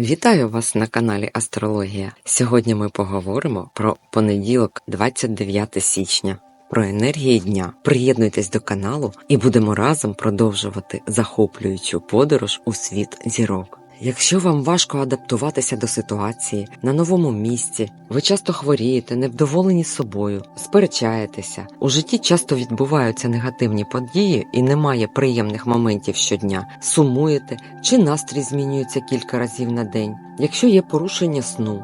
Вітаю вас на каналі Астрологія. Сьогодні ми поговоримо про понеділок, 29 січня, про енергії дня. Приєднуйтесь до каналу і будемо разом продовжувати захоплюючу подорож у світ зірок. Якщо вам важко адаптуватися до ситуації на новому місці, ви часто хворієте, невдоволені собою, сперечаєтеся, у житті часто відбуваються негативні події і немає приємних моментів щодня, сумуєте чи настрій змінюється кілька разів на день. Якщо є порушення сну,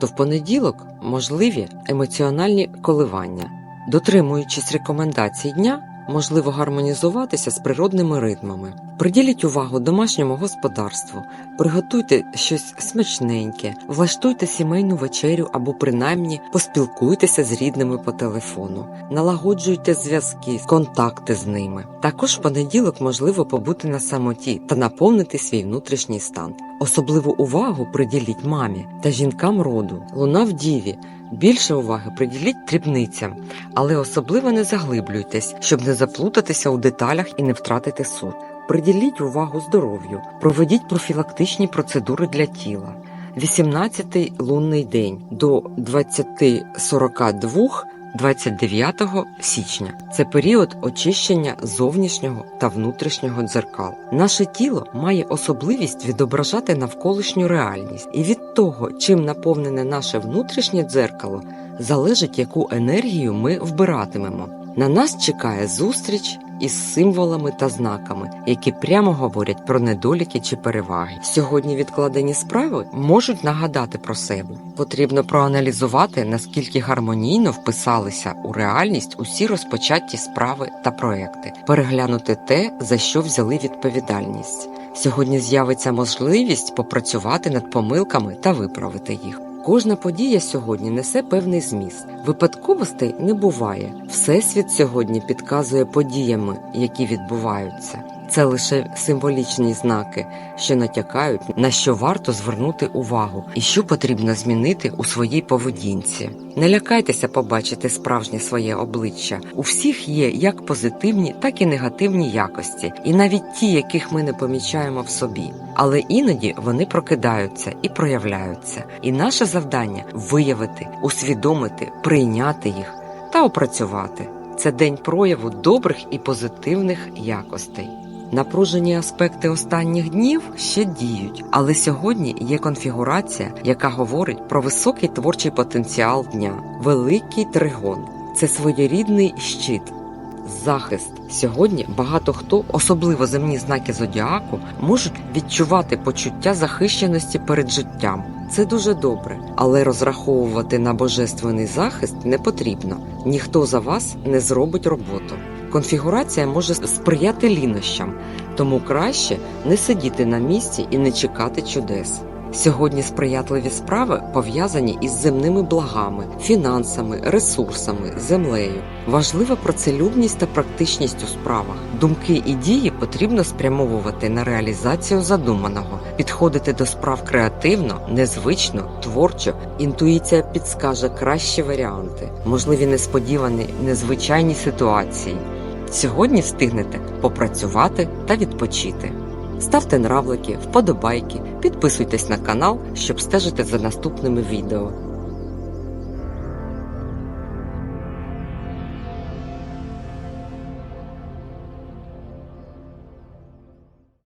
то в понеділок можливі емоціональні коливання. Дотримуючись рекомендацій дня, можливо гармонізуватися з природними ритмами. Приділіть увагу домашньому господарству, приготуйте щось смачненьке, влаштуйте сімейну вечерю або принаймні поспілкуйтеся з рідними по телефону, налагоджуйте зв'язки, контакти з ними. Також в понеділок можливо побути на самоті та наповнити свій внутрішній стан. Особливу увагу приділіть мамі та жінкам роду. Луна в діві. Більше уваги приділіть дрібницям, але особливо не заглиблюйтесь, щоб не заплутатися у деталях і не втратити суд. Приділіть увагу здоров'ю, проведіть профілактичні процедури для тіла. 18-й лунний день до 20.42 29 січня це період очищення зовнішнього та внутрішнього дзеркал. Наше тіло має особливість відображати навколишню реальність, і від того, чим наповнене наше внутрішнє дзеркало, залежить, яку енергію ми вбиратимемо. На нас чекає зустріч із символами та знаками, які прямо говорять про недоліки чи переваги. Сьогодні відкладені справи можуть нагадати про себе. Потрібно проаналізувати, наскільки гармонійно вписалися у реальність усі розпочаті справи та проекти, переглянути те, за що взяли відповідальність. Сьогодні з'явиться можливість попрацювати над помилками та виправити їх. Кожна подія сьогодні несе певний зміст. Випадковостей не буває. Всесвіт сьогодні підказує подіями, які відбуваються. Це лише символічні знаки, що натякають, на що варто звернути увагу і що потрібно змінити у своїй поведінці. Не лякайтеся побачити справжнє своє обличчя. У всіх є як позитивні, так і негативні якості, і навіть ті, яких ми не помічаємо в собі. Але іноді вони прокидаються і проявляються. І наше завдання виявити, усвідомити, прийняти їх та опрацювати. Це день прояву добрих і позитивних якостей. Напружені аспекти останніх днів ще діють, але сьогодні є конфігурація, яка говорить про високий творчий потенціал дня, великий тригон. Це своєрідний щит, захист. Сьогодні багато хто, особливо земні знаки зодіаку, можуть відчувати почуття захищеності перед життям. Це дуже добре, але розраховувати на божественний захист не потрібно. Ніхто за вас не зробить роботу. Конфігурація може сприяти лінощам, тому краще не сидіти на місці і не чекати чудес. Сьогодні сприятливі справи пов'язані із земними благами, фінансами, ресурсами, землею. Важлива працелюбність та практичність у справах. Думки і дії потрібно спрямовувати на реалізацію задуманого, підходити до справ креативно, незвично, творчо. Інтуїція підскаже кращі варіанти, можливі несподівані незвичайні ситуації. Сьогодні встигнете попрацювати та відпочити. Ставте нравлики, вподобайки, підписуйтесь на канал, щоб стежити за наступними відео.